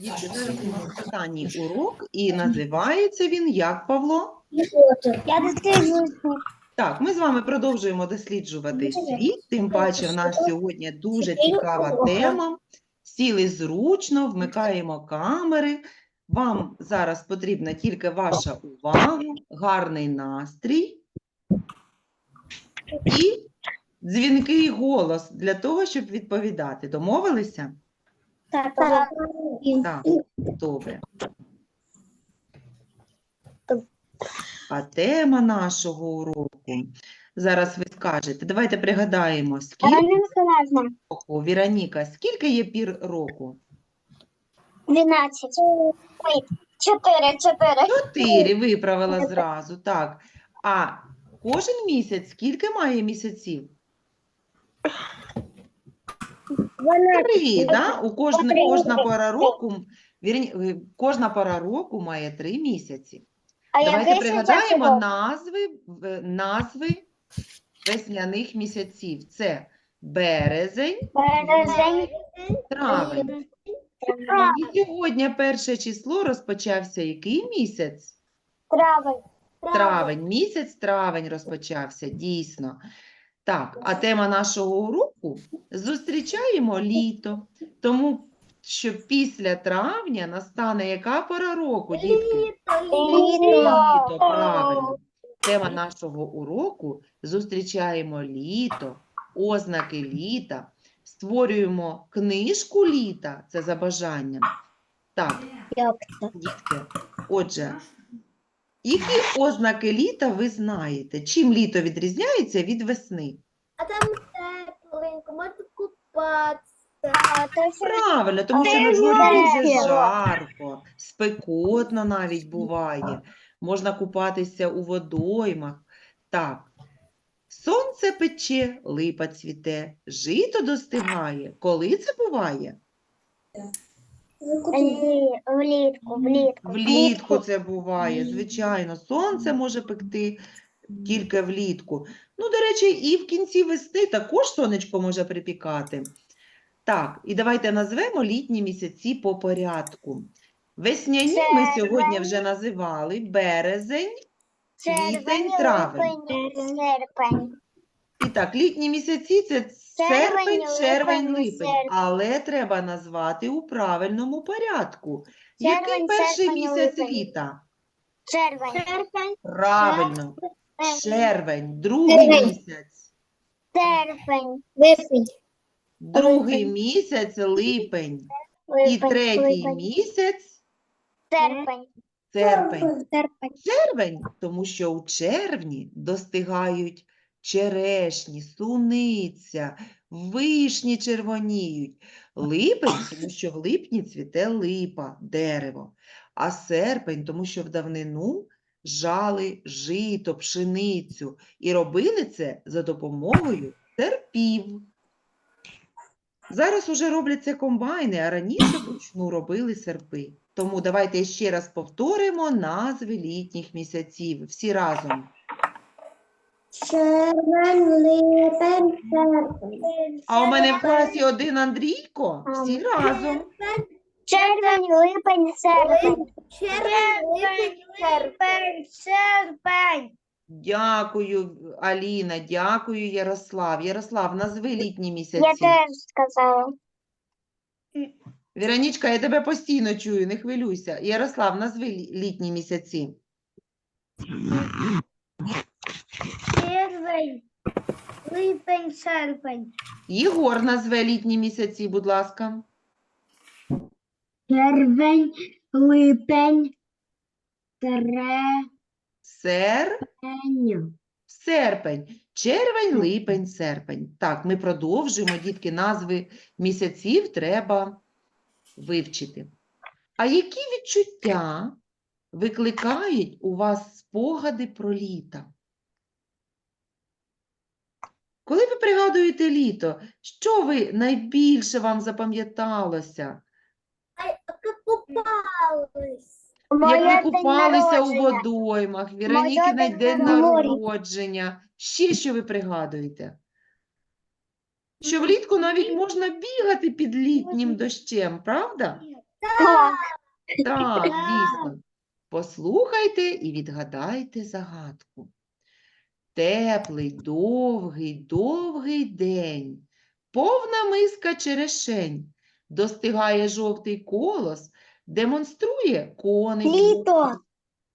Нас останній урок, і називається він як Павло? Я досліджую. Так, ми з вами продовжуємо досліджувати світ. Тим паче, в нас сьогодні дуже цікава тема. Сіли зручно, вмикаємо камери. Вам зараз потрібна тільки ваша увага, гарний настрій і дзвінкий голос для того, щоб відповідати. Домовилися? Так, Так, добре. А тема нашого уроку. Зараз ви скажете. Давайте пригадаємо, скільки року, Віроніка, скільки є пір року? 12. Ой, 4, 4. Чотири виправила зразу, так. А кожен місяць скільки має місяців? Три, да? У кожне, кожна пора року, вірні, е, кожна пора року має три місяці. А Давайте який пригадаємо назви, назви весняних місяців. Це березень, Березень. травень. І сьогодні перше число розпочався який місяць? Травень. Травень. Місяць травень розпочався, дійсно. Так, а тема нашого уроку зустрічаємо літо, тому що після травня настане яка пора року, дітки? Літо, правильно. Тема нашого уроку зустрічаємо літо, ознаки літа, створюємо книжку літа, це за бажанням. Так, дітки, отже, які ознаки літа ви знаєте? Чим літо відрізняється від весни? А там тепленько, можна купатися. А, то що? Правильно, тому що на дворі дуже жарко, спекотно навіть буває. Можна купатися у водоймах. Так. Сонце пече, липа цвіте, жито достигає. Коли це буває? Ні, Влітку, влітку. Влітку це буває, звичайно. Сонце може пекти тільки влітку. Ну, до речі, і в кінці весни також сонечко може припікати. Так, і давайте назвемо літні місяці по порядку. Весняні ми сьогодні вже називали березень. Червень, травень. серпень. І так, літні місяці це серпень, червень, липень. Але треба назвати у правильному порядку. Який перший серпень, місяць липень. літа? Червень. Серпень. Правильно. Червень, другий місяць. Серпень. Липень. Другий місяць липень. І третій місяць Серпень. серпень. Серпень. Червень, тому що у червні достигають черешні, суниця, вишні червоніють. Липень, тому що в липні цвіте липа, дерево. А серпень, тому що в давнину жали жито, пшеницю і робили це за допомогою серпів. Зараз уже робляться комбайни, а раніше вручну робили серпи. Тому давайте ще раз повторимо назви літніх місяців. Всі разом. Липень, серпень. А у мене в класі один Андрійко. Всі разом. Червень, липень, серпень. Червень, липень, серпень. серпень. Дякую, Аліна, дякую, Ярослав. Ярослав, назви літні Я місяці. теж сказала. Віронічка, я тебе постійно чую, не хвилюйся. Ярослав, назви літні місяці. Червень, липень, серпень. Єгор назве літні місяці, будь ласка. Червень, липень, серпень. Сер. Серпень, червень, липень, серпень. Так, ми продовжуємо, дітки, назви місяців треба вивчити. А які відчуття викликають у вас спогади про літо? Коли ви пригадуєте літо, що ви найбільше вам запам'яталося? Купались. Як ви купалися у водоймах, Віроніки на день народження. Ще що ви пригадуєте? Що влітку навіть можна бігати під літнім дощем, правда? Так. Так, дійсно. Послухайте і відгадайте загадку. Теплий, довгий, довгий день, повна миска черешень, достигає жовтий колос, демонструє коник. Літо.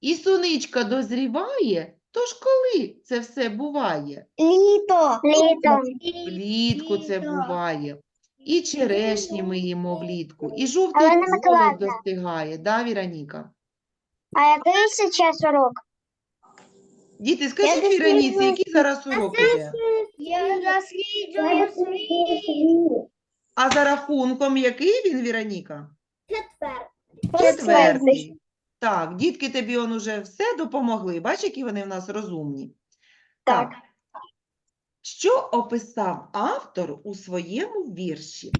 І суничка дозріває, тож коли це все буває? Літо. Літо. Влітку це буває. І черешні ми їмо влітку, і жовтий колос достигає. Да, Віроніка? А який зараз урок? Діти, скажіть досліджую- Віроніці, який зараз урок іде? Я досліджую світ. А за рахунком який він, Віроніка? Четвер. Четвертий. Так, дітки тобі он уже все допомогли. Бач, які вони в нас розумні. Так. Що описав автор у своєму вірші?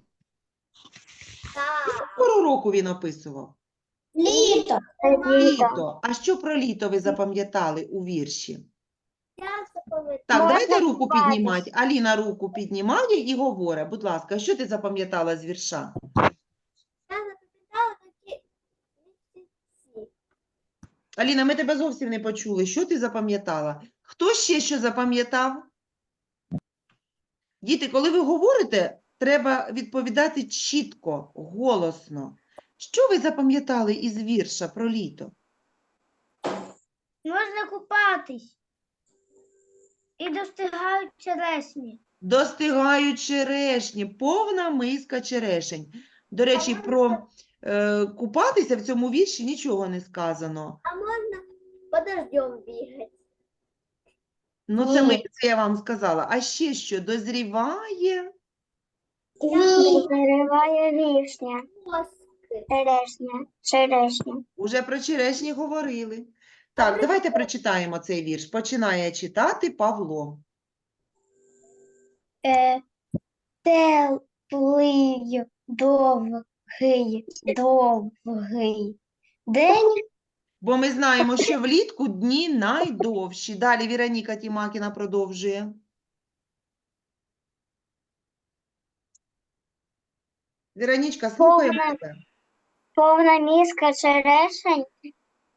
Так. Пору року він описував? Літо. Літо. А що про літо ви запам'ятали у вірші? Так, давайте руку піднімати. Аліна руку піднімає і говорить. Будь ласка, що ти запам'ятала з вірша? Я запам'ятала такі. Аліна, ми тебе зовсім не почули. Що ти запам'ятала? Хто ще що запам'ятав? Діти, коли ви говорите, треба відповідати чітко, голосно. Що ви запам'ятали із вірша про літо? Можна купатись. І достигають черешні. Достигають черешні, повна миска черешень. До речі, про е, купатися в цьому вірші нічого не сказано. А можна по дождем бігати? Ну, це, ми, це я вам сказала. А ще що? Дозріває? Вириває вишня. Моски. Черешня. Черешня. Уже про черешні говорили. Так, давайте прочитаємо цей вірш. Починає читати Павло. Е, теплий, довгий, довгий день. Бо ми знаємо, що влітку дні найдовші. Далі Віроніка Тімакіна продовжує. Віронічка, слухаємо тебе. Повна міска черешень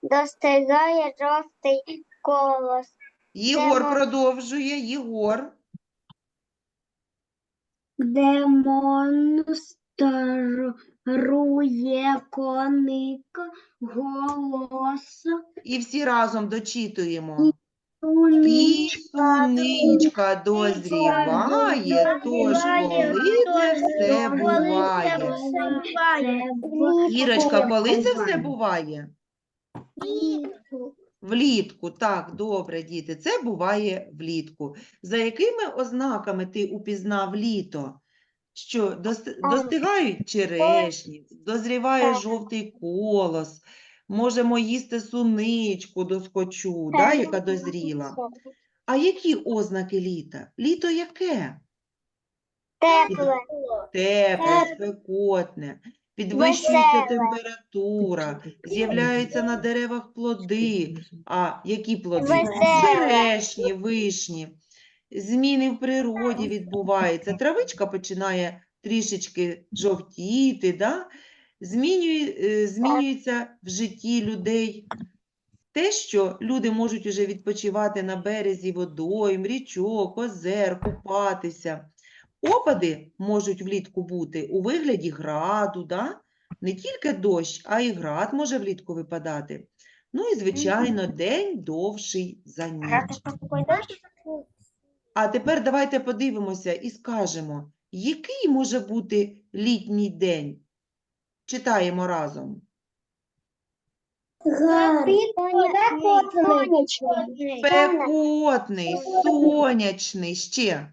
достигає жовтий колос. Єгор Демо- продовжує. Єгор. Демонструє коник голос. І всі разом дочитуємо. Сонечка дозріває, тож коли це все буває. Ірочка, коли це все буває? Влітку, так, добре, діти, це буває влітку. За якими ознаками ти упізнав літо? Що достигають черешні, дозріває жовтий колос, можемо їсти суничку доскочу, да, яка дозріла. А які ознаки літа? Літо яке? Тепле, Тепле, спекотне, підвищується температура, з'являються на деревах плоди. А які плоди? Черешні, вишні. Зміни в природі відбуваються. Травичка починає трішечки жовтіти, да? Змінює, е, змінюється в житті людей те, що люди можуть уже відпочивати на березі водойм, річок, озер, купатися. Опади можуть влітку бути у вигляді граду, да? не тільки дощ, а й град може влітку випадати. Ну і, звичайно, день довший за ніч. А тепер давайте подивимося і скажемо, який може бути літній день? Читаємо разом. Спекотний, сонячний, ще.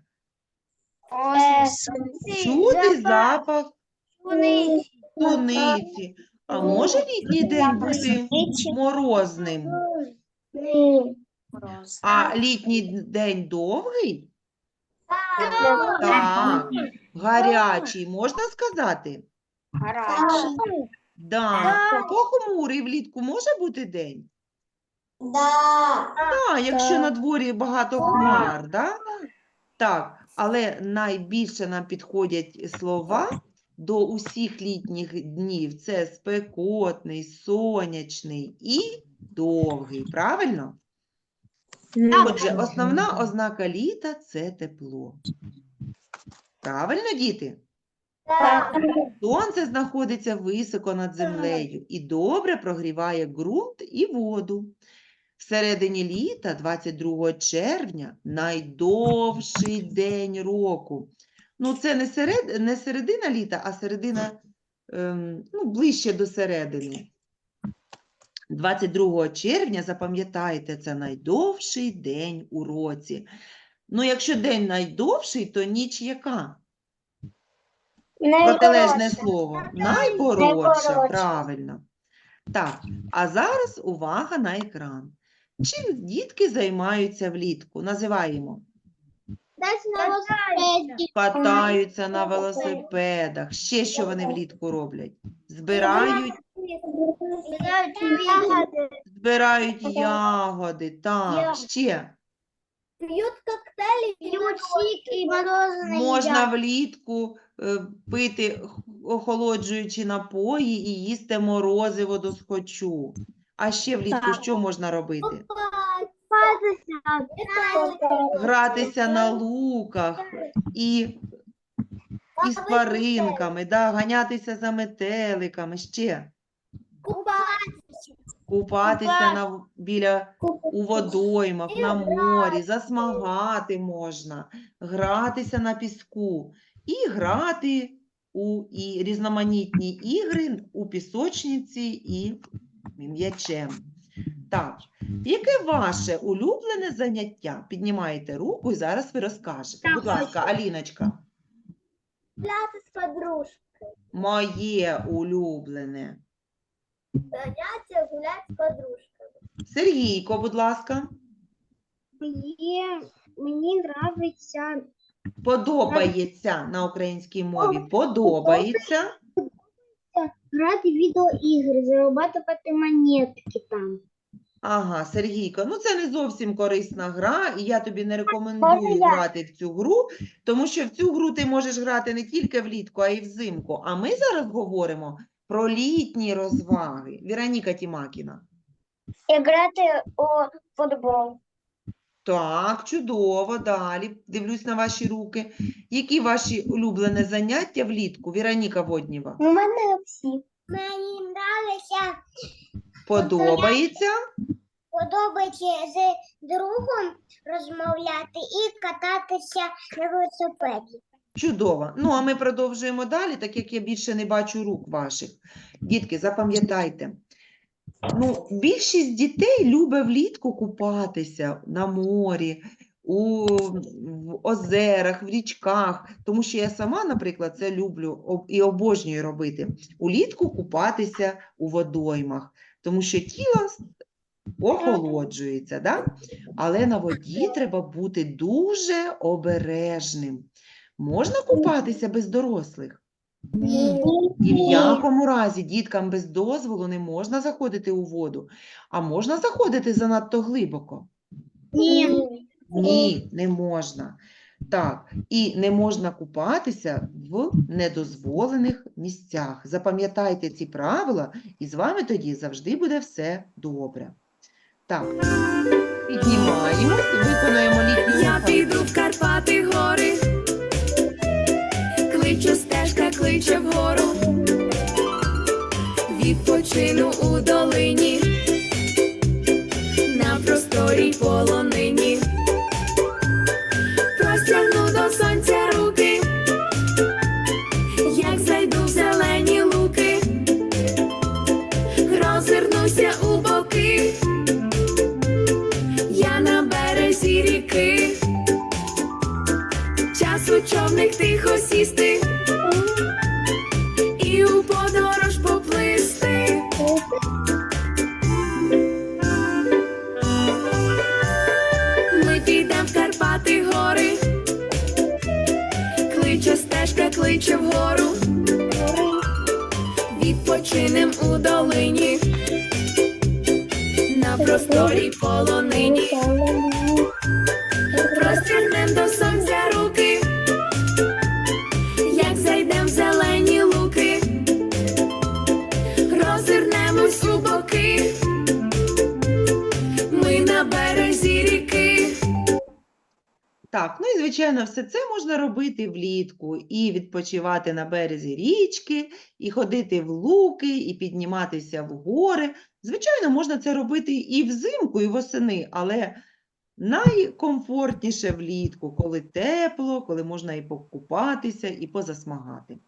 Чути запах суниці. А може літній день бути морозним? А літній день довгий? Так. Гарячий, можна сказати? Да. Похмурий влітку може бути день? Так, якщо на дворі багато хмар, да? Так, але найбільше нам підходять слова до усіх літніх днів. Це спекотний, сонячний і довгий. Правильно? Отже, основна ознака літа це тепло. Правильно, діти? Так. Сонце знаходиться високо над землею і добре прогріває ґрунт і воду. Всередині літа, 22 червня, найдовший день року. Ну, це не, серед... не середина літа, а середина ем, ну, ближче до середини. 22 червня, запам'ятайте, це найдовший день у році. Ну, якщо день найдовший, то ніч яка? Протилежне слово. Найкоротше, правильно. Так, а зараз увага на екран. Чим дітки займаються влітку? Називаємо. Катаються на велосипедах. Ще що вони влітку роблять? Збирають, збирають ягоди. Так, ще. П'ють коктейлі. П'ють сік і морожене Можна влітку пити х- охолоджуючі напої і їсти морозиво до схочу. А ще влітку що можна робити? Гратися на луках і, і з тваринками, да, ганятися за метеликами, ще? Купатися. купатися на, біля у водоймах, на морі, засмагати можна, гратися на піску і грати у і різноманітні ігри у пісочниці і м'ячем. Так, яке ваше улюблене заняття? Піднімаєте руку і зараз ви розкажете. Будь ласка, Аліночка, Гуляти з подружкою. моє улюблене. Заняття гуляти з подружкою. Сергійко, будь ласка, Мені, мені нравиться подобається на українській мові. Подобається. грати відеоігри, зарабатувати монетки там. Ага, Сергійко, ну це не зовсім корисна гра, і я тобі не рекомендую грати в цю гру, тому що в цю гру ти можеш грати не тільки влітку, а й взимку. А ми зараз говоримо про літні розваги. Віроніка Тімакіна. Грати у футбол. Так, чудово, далі. Дивлюсь на ваші руки. Які ваші улюблені заняття влітку? Віроніка Воднєва. У мене всі. Мені подобається, Подобається? подобається з другом розмовляти і кататися на велосипеді. Чудово. Ну, а ми продовжуємо далі, так як я більше не бачу рук ваших. Дітки, запам'ятайте. Ну, більшість дітей любить влітку купатися на морі, у в озерах, в річках, тому що я сама, наприклад, це люблю і обожнюю робити. Улітку купатися у водоймах, тому що тіло охолоджується, да? але на воді треба бути дуже обережним. Можна купатися без дорослих? Ні. І в якому разі діткам без дозволу не можна заходити у воду, а можна заходити занадто глибоко? Ні. Ні, не можна. Так, і не можна купатися в недозволених місцях. Запам'ятайте ці правила, і з вами тоді завжди буде все добре. Так, піднімаємось і виконуємо літню Я піду в Карпати стежка, вгору, відпочину у долині, на просторій полонині, простягну до сонця руки, як зайду в зелені луки, розвернуся у боки. Я на березі ріки, час у човник тихо сісти відпочинем у долині, на просторій полонині. Так, ну і звичайно, все це можна робити влітку і відпочивати на березі річки, і ходити в луки, і підніматися в гори. Звичайно, можна це робити і взимку, і восени, але найкомфортніше влітку, коли тепло, коли можна і покупатися, і позасмагати.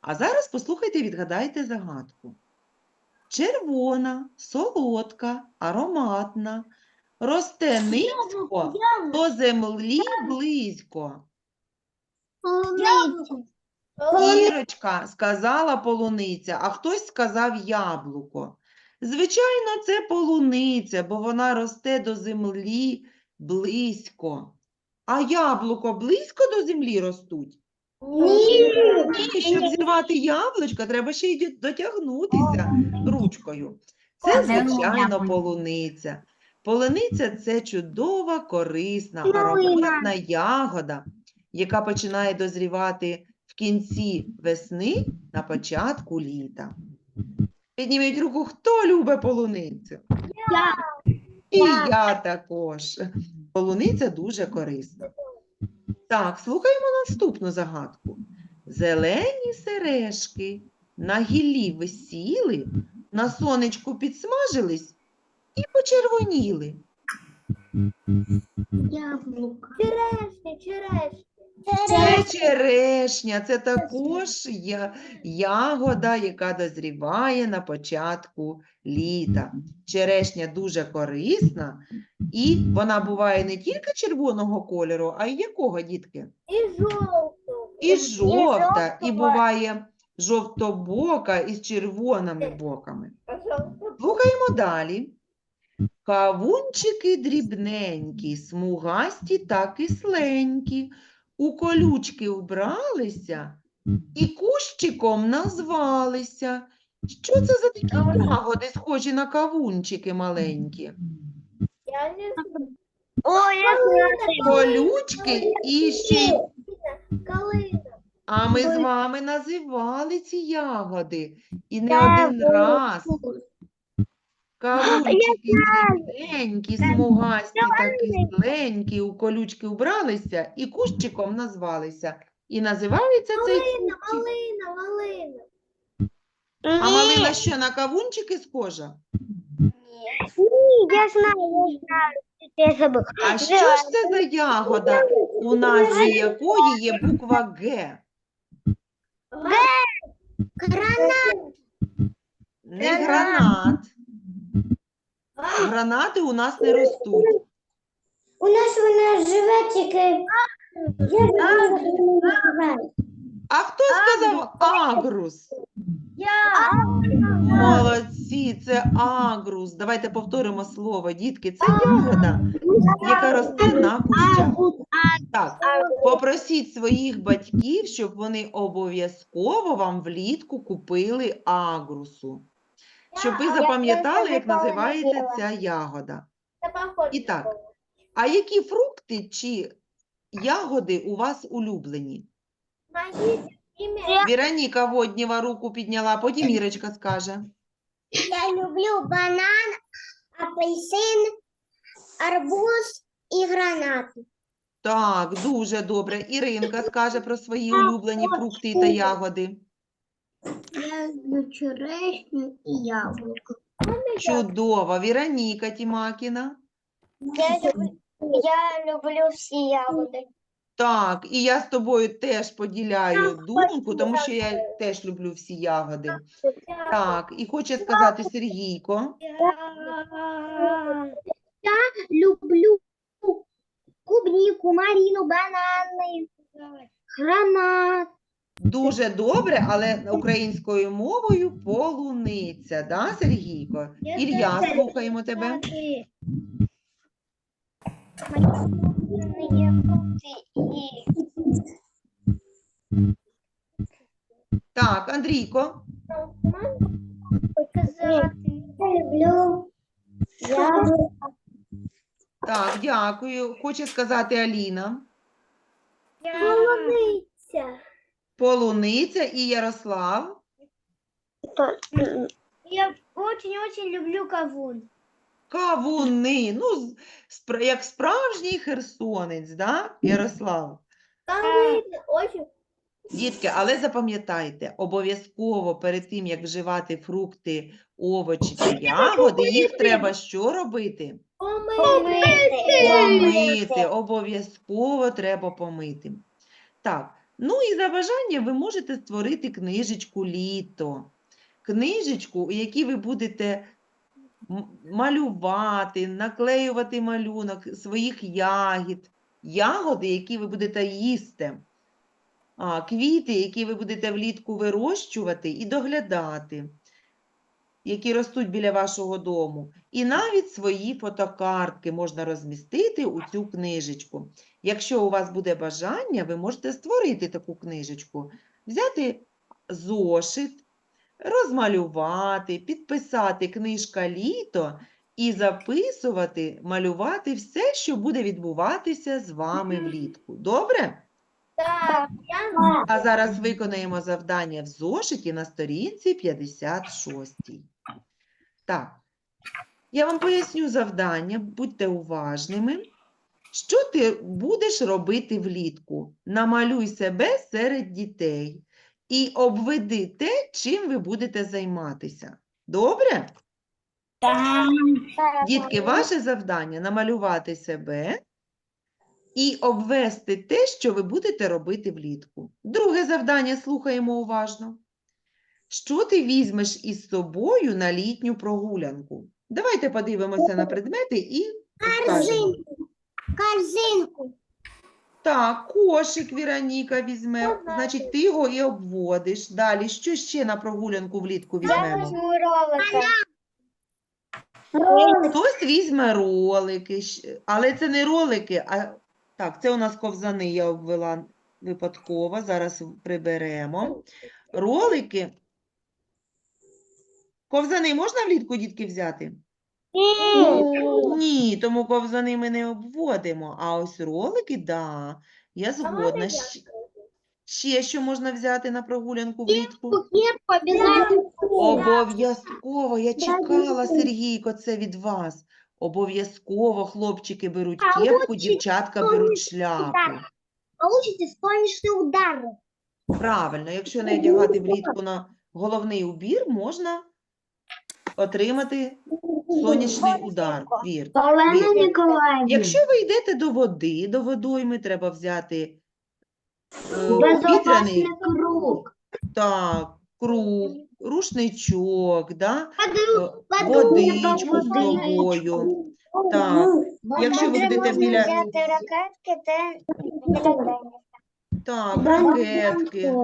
А зараз послухайте, відгадайте загадку. Червона, солодка, ароматна, росте низько, до землі близько. Ірочка сказала полуниця, а хтось сказав яблуко. Звичайно, це полуниця, бо вона росте до землі близько. А яблуко близько до землі ростуть? Ні. Ні, щоб зірвати яблучко, треба ще й дотягнутися ручкою. Це, звичайно, полуниця. Полуниця це чудова, корисна, ароматна ягода, яка починає дозрівати в кінці весни на початку літа. Підніміть руку, хто любить полуницю? І я також. Полуниця дуже корисна. Так, слухаємо наступну загадку. Зелені сережки на гіллі висіли, на сонечку підсмажились і почервоніли. Яблуко. Черешня, черешня. Це черешня, це також я- ягода, яка дозріває на початку літа. Черешня дуже корисна, і вона буває не тільки червоного кольору, а й якого, дітки? І жовту. І жовта, і жовтого. буває жовтобока із червоними боками. Слухаємо далі. Кавунчики дрібненькі, смугасті та кисленькі, у колючки вбралися і кущиком назвалися. Що це за такі ягоди, схожі на кавунчики маленькі? я не знаю. Ой, я Колючки і ще Калина. А ми з вами називали ці ягоди і не один раз. Кавунчики дрібненькі, смугасті та кисленькі, у колючки вбралися і кущиком назвалися. І називається цей Малина, кущик. малина, малина. А малина що, на кавунчики схожа? я знаю, я знаю. Я забыл. А що ж це за ягода, у назві якої є буква Г? Гранат. Не гранат. Гранати у нас не ростуть. У нас вона живе тільки. Я знаю. А хто сказав агрус? Молодці, це агрус. Давайте повторимо слово, дітки. Це ягода, яка росте на кущах. Так, попросіть своїх батьків, щоб вони обов'язково вам влітку купили агрусу. Щоб ви запам'ятали, як називається ця ягода. І так. А які фрукти чи ягоди у вас улюблені? Мої. Віроніка Воднєва руку підняла, потім Ірочка скаже. Я люблю банан, апельсин, арбуз і гранати. Так, дуже добре. Іринка скаже про свої улюблені фрукти та ягоди. Я люблю черешню і яблуко. Чудово. Віроніка Тімакіна. Я люблю, я люблю всі ягоди. Так, і я з тобою теж поділяю думку, тому що я теж люблю всі ягоди. Так, і хоче сказати Сергійко. Я люблю клубнику, малину, банани, гранат. Дуже добре, але українською мовою полуниця, да, Сергійко? Ілля, слухаємо тебе. Так, Андрійко. Так, дякую. Хоче сказати Аліна. Полуниця. Полуниця і Ярослав. Я очень-очень люблю кавун. Кавуни. Ну, з- спра- як справжній херсонець, да, Ярослав? Дітки, але запам'ятайте, обов'язково перед тим, як вживати фрукти, овочі чи ягоди, їх треба що робити? Помити. Помити, обов'язково треба помити. Так, ну і за бажання ви можете створити книжечку літо. Книжечку, у якій ви будете малювати, наклеювати малюнок своїх ягід, ягоди, які ви будете їсти, квіти, які ви будете влітку вирощувати і доглядати, які ростуть біля вашого дому. І навіть свої фотокартки можна розмістити у цю книжечку. Якщо у вас буде бажання, ви можете створити таку книжечку, взяти зошит, розмалювати, підписати книжка літо і записувати, малювати все, що буде відбуватися з вами влітку. Добре? так. А зараз виконаємо завдання в зошиті на сторінці 56. Так, я вам поясню завдання, будьте уважними. Що ти будеш робити влітку? Намалюй себе серед дітей і обведи те, чим ви будете займатися. Добре? Дітки, ваше завдання намалювати себе і обвести те, що ви будете робити влітку. Друге завдання слухаємо уважно. Що ти візьмеш із собою на літню прогулянку? Давайте подивимося на предмети і скажемо. Корзинку. Так, кошик Віроніка візьме. Ага. Значить, ти його і обводиш. Далі, що ще на прогулянку влітку візьмемо? візьму ролика. Хтось візьме ролики, щ- але це не ролики, а так, це у нас ковзани, я обвела випадково, зараз приберемо. Ролики. Ковзани можна влітку, дітки, взяти? Ні, тому ковзани ми не обводимо, а ось ролики, да, я згодна. Щ- Ще що можна взяти на прогулянку влітку? Обов'язково, я чекала, Сергійко, це від вас. Обов'язково хлопчики беруть А кепку, лучше дівчатка беруть шляпу. Получите сонячний удар. Правильно, якщо не одягати влітку на головний убір, можна отримати сонячний удар. Олена Якщо ви йдете до води, до водойми, треба взяти е, повітряний круг. так, круг, рушничок, да? Е, водичку з. Так, якщо ви будете біля ракетки, то так, ракетки.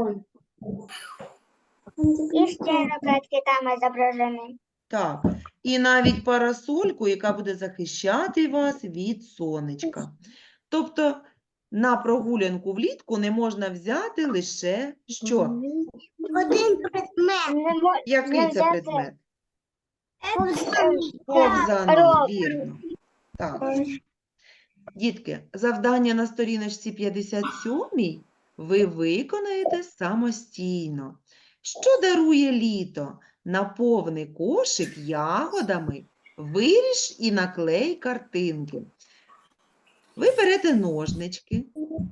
і ще ракетки там зображені. Так, і навіть парасольку, яка буде захищати вас від сонечка. Тобто на прогулянку влітку не можна взяти лише що? Один предмет. Який це предмет? Ковзани. Ковзани, ролик. вірно. Так. Дітки, завдання на сторіночці 57 ви виконаєте самостійно. Що дарує літо? Наповни кошик ягодами, виріж і наклей картинки. Ви берете ножнички,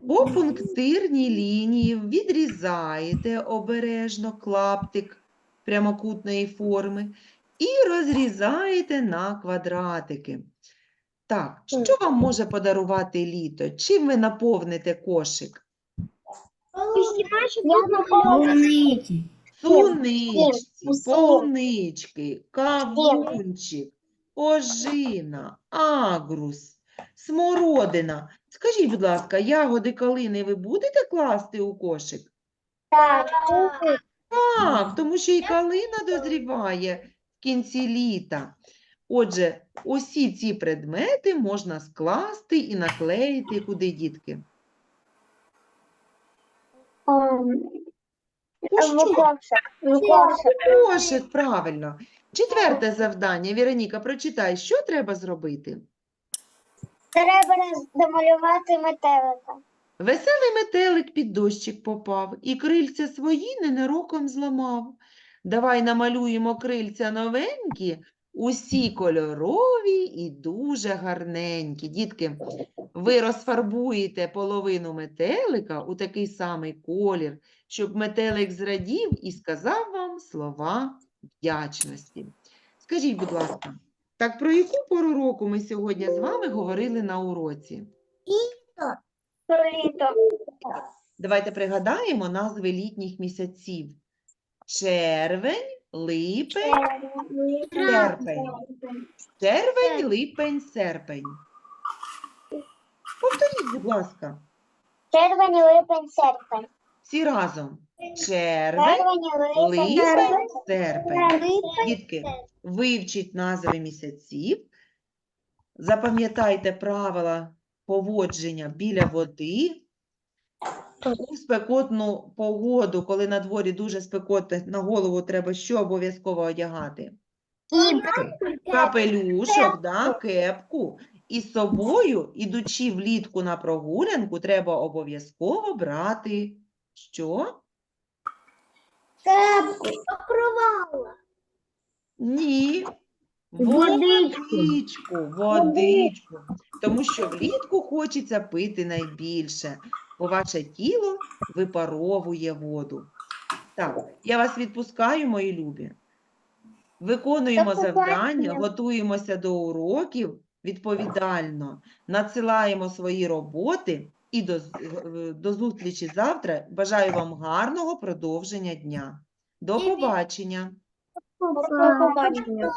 по пунктирній лінії відрізаєте обережно клаптик прямокутної форми і розрізаєте на квадратики. Так, що вам може подарувати літо? Чим ви наповните кошик? Суничці, полунички, кавунчик, ожина, агрус, смородина. Скажіть, будь ласка, ягоди калини ви будете класти у кошик? Так, Так, тому що і калина дозріває в кінці літа. Отже, усі ці предмети можна скласти і наклеїти куди, дітки? У що? Кошик, правильно. Четверте завдання. Віроніка, прочитай, що треба зробити? Треба домалювати метелика. Веселий метелик під дощик попав, і крильця свої ненароком зламав. Давай намалюємо крильця новенькі, Усі кольорові і дуже гарненькі. Дітки, ви розфарбуєте половину метелика у такий самий колір, щоб метелик зрадів і сказав вам слова вдячності. Скажіть, будь ласка, так про яку пору року ми сьогодні з вами говорили на уроці? Про літо. Давайте пригадаємо назви літніх місяців. Червень, липень, серпень. Червень, липень, серпень. Повторіть, будь ласка, Червень, липень, серпень. всі разом. Червень, липень, серпень. Дітки, вивчіть назви місяців, запам'ятайте правила поводження біля води. У спекотну погоду, коли на дворі дуже спекотно, на голову треба що обов'язково одягати? Капелюшок, да, кепку. І з собою, ідучи влітку на прогулянку, треба обов'язково брати що? Покривала. Ні. Водичку. Водичку, водичку. Тому що влітку хочеться пити найбільше, бо ваше тіло випаровує воду. Так, я вас відпускаю, мої любі. Виконуємо завдання, готуємося до уроків відповідально, надсилаємо свої роботи і до, е, до зустрічі завтра. Бажаю вам гарного продовження дня. До побачення! До побачення.